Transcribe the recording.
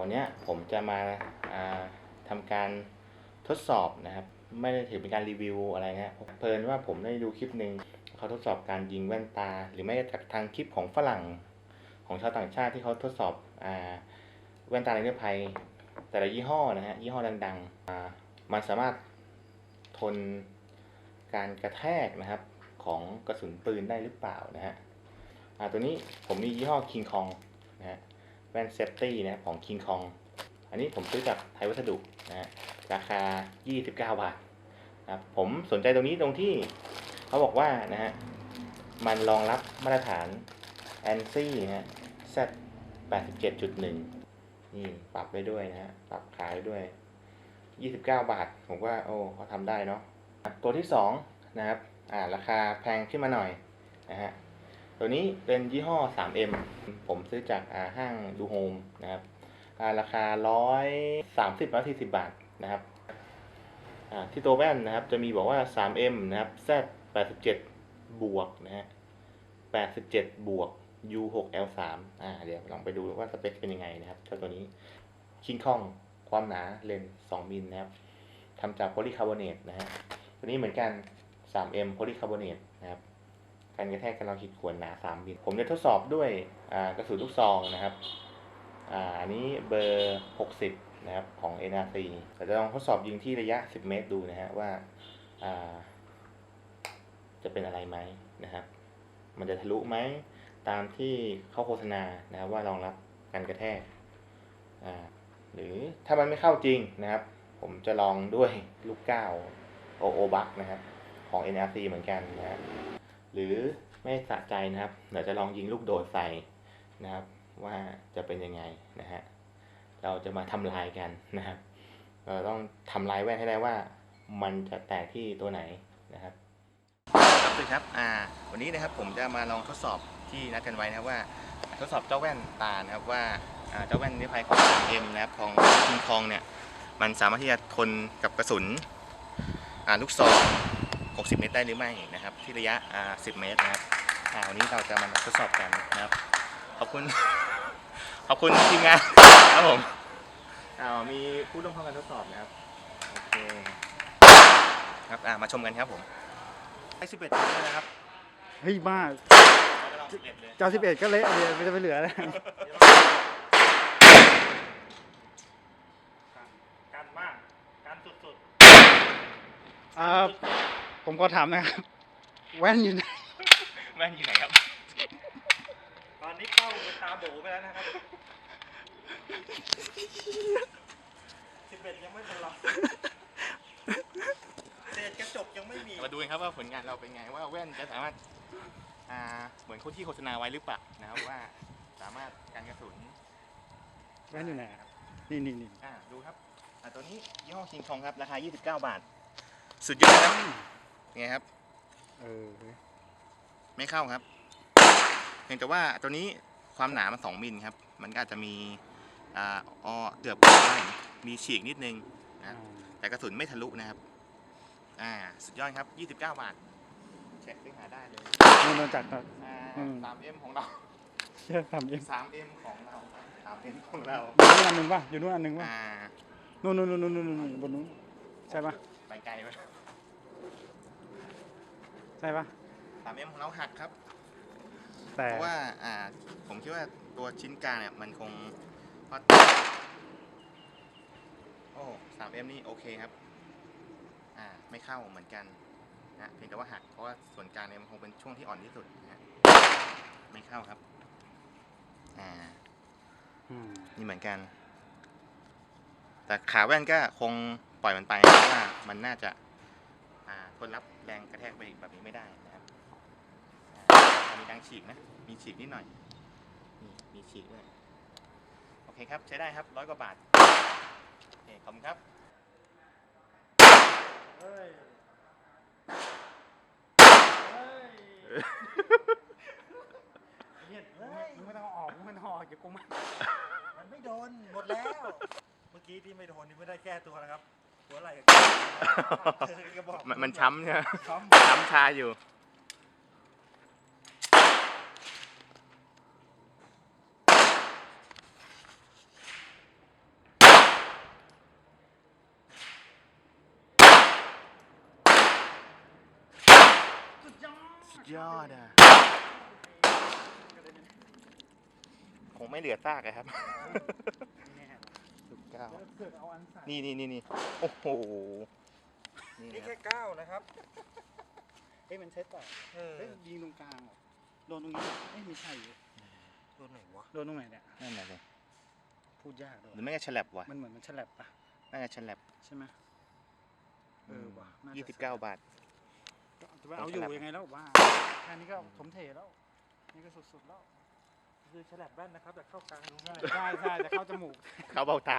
วันนี้ผมจะมาอ่าทำการทดสอบนะครับ ไม่ได้ถือเป็นการรีวิวอะไรนะเพลินว่าผมได้ดูคลิปหนึ่งเขาทดสอบการยิงแว่นตา หรือไม่จากทางคลิปของฝรั่งของชาวต่างชาติที่เขาทดสอบอแว่นตานิรภัย แต่ละยี่ห้อนะฮะยี่ห้อดังๆมันสามารถทนการกระแทกนะครับของกระสุนปืนได้หรือเปล่านะฮะตัวนี้ผมมียี่ห้อ King Kong นะฮะ แว่นเซฟตี้นะของ King Kong อันนี้ผมซื้อจากไทยวัสดุนะฮะราคา 29 บาทนะครับผมสนใจตรงนี้ตรงที่เขาบอกว่านะฮะมันรองรับมาตรฐาน ANSI นะฮะ Z 87.1 นี่ปรับได้ด้วยนะฮะปรับขายด้วย 29 บาท ผมว่าโอ้เขาทำได้เนาะอะตัวที่ 2 นะครับอ่าราคาแพงขึ้นมาหน่อยนะฮะ ตัวนี้เป็นยี่ห้อ 3M ผมซื้อจากาห้างดูโฮมนะครับาราคา 130 140 บาทนะครับที่ตัวแว่นนะครับจะมีบอกว่า 3M นะครับ Z 87 บวกนะฮะ 87 บวก U6L3 อ่า เดี๋ยวลองไปดูว่าสเปคเป็นยังไงนะครับเจ้าตัวนี้คิงคอง ความหนาเลนส์2มิลนะครับทำจากโพลีคาร์บอเนตนะฮะ ตัวนี้เหมือนกัน 3M โพลีคาร์บอเนตนะครับ การกระแทกกันเราขีดขวนหนา3มิลผมจะทดสอบด้วยกระสุนลูกซองนะครับอันนี้เบอร์ 60 นะครับของ NRC แต่จะลองทดสอบยิงที่ระยะ 10 เมตรดูนะฮะว่าจะเป็นอะไรไหมนะครับ มันจะทะลุไหมตามที่เขาโฆษณานะครับว่ารองรับการกระแทกหรือถ้ามันไม่เข้าจริงนะครับ ผมจะลองด้วยลูกก้าวโอโอบักนะครับของ NRC เหมือนกันนะครับ หรือไม่สะใจนะครับเดี๋ยวจะลองยิงลูกโดดใส่นะครับ ว่าจะเป็นยังไงนะฮะเราจะมาทำลายกันนะครับ เราต้องทำลายแว่นให้ได้ว่า มันจะแตกที่ตัวไหนนะครับครับสวัสดีครับอ่าวันนี้นะครับผมจะมาลองทดสอบที่นัดกันไว้นะครับว่า ทดสอบเจ้าแว่นตานะครับว่าเจ้าแว่นนิพายของ 3M นะครับของคิงคองเนี่ยมันสามารถที่จะทนกับกระสุนลูกซอง 60 เมตรได้หรือไม่นะครับ ที่ระยะอ่า10 เมตรนะครับอ่าวันนี้เราจะมาทดสอบกันนะครับ ขอบคุณ ขอบคุณทีมงานครับผมอ่ามีผู้ร่วมเข้าการทดสอบนะครับ โอเค ครับอ่ามาชมกันครับผมไอ้11เลยนะครับ เฮ้ยมากจะลอง11เลยเจ้าสิบเอ็ดก็เละเลยไม่จะไปเหลือแล้วกันมาก กันสุดอ่า ผมขอถามนะครับ แว่นอยู่ไหนๆแม่งอยู่ไหนครับ ตอนนี้เป้าเป็นตาโบไปแล้วนะครับสิบเอ็ดยังไม่เป็นไรเศษกระจกยังไม่มี มาดูกันครับว่าผลงานเราเป็นไงว่าแว่นจะสามารถอ่าเหมือนคนที่โฆษณาไว้หรือเปล่านะครับว่าสามารถกันกระสุนแว่นอยู่ไหนครับนี่นี่นี่อ่าดูครับอ่าตัวนี้ยี่ห้อคิงคองครับราคา 29 บาท สุดยอดครับ ไงครับ เออเว้ยไม่เข้าครับ เพียงแต่ว่าตัวนี้ความหนามัน2มิลครับ มันก็อาจจะมีอ่าออเกือบได้มีฉีกนิดนึงอ่าแต่กระสุนไม่ทะลุนะครับ อ่า สุดยอดครับ 29 บาทเช็คซื้อหาได้เลยนี่โดนจัดครับอ่าอืม 3M ของเราเชื่อทำเอง 3M ของเรา 3M ของเรา อยู่นู่นอันหนึ่งป่ะอยู่นู่นอันหนึ่งป่ะอ่านู่นนู่นนู่นนู่นนู่นบนนู้นใช่ป่ะ ไปไกลไป ใช่ป่ะ 3M ของเราหักครับ แต่เพราะว่าอ่าผมคิดว่าตัวชิ้นกลางเนี่ยมันคงพอโอ้ 3M นี่โอเคครับ อ่าไม่เข้าเหมือนกันนะเพียงแต่ว่าหักเพราะว่าส่วนกลางเนี่ยมันคงเป็นช่วงที่อ่อนที่สุดนะฮะไม่เข้าครับ อ่าอืมนี่เหมือนกัน แต่ขาแว่นก็คงปล่อยมันไปเพราะว่ามันน่าจะอ่าท นรับแรงกระแทกไปแบบนี้ไม่ได้นะครับมีดังฉีกนะ มีฉีกนิดหน่อยนี่มีฉีกด้วย โอเคครับ ใช้ได้ครับร้อยกว่าบาท โอเค ขอบคุณครับเฮ้ยเฮ้ยเฮ้ยมึงไม่ต้องเอาออกมึงไม่ต้ออออกอย่ากูมา มันไม่โดน หมดแล้ว เมื่อกี้ที่ไม่โดนนี่ไม่ได้แก้ตัวนะครับ หัวไหล่มันช้ำใช่ไหมช้ำชาอยู่ยอดอะ คงไม่เหลือซากอะครับ ก้าแล้วเกิดเอาอันใส่นี่นี่นี่นี่โอ้โหนี่นี่นะคแค่รับเก้านะครับเอ้ยมันใช้ต่อเออเฮ้ยยิงตรงกลางเหรอโดนตรงนี้เอ้ยไม่ใช่อยู่โดนไหนวะโดนตรงไหนเนี่ยนั่นแหละสิพูดยากเลยหรือไม่ก็ฉลับวะมันเหมือนมันฉลับปะน่าจะฉลับใช่ไหมเออว่ะน่าจะยี่สิบเก้าบาทจะไปเอาอยู่ยังไงแล้วว่าแค่นี้ก็ถมเทแล้วนี่ก็สุดๆแล้ว คือฉลับแว่นนะครับแต่เข้ากลางดูง่าย ใช่ใช่จะเข้าจมูก เขาเบาตา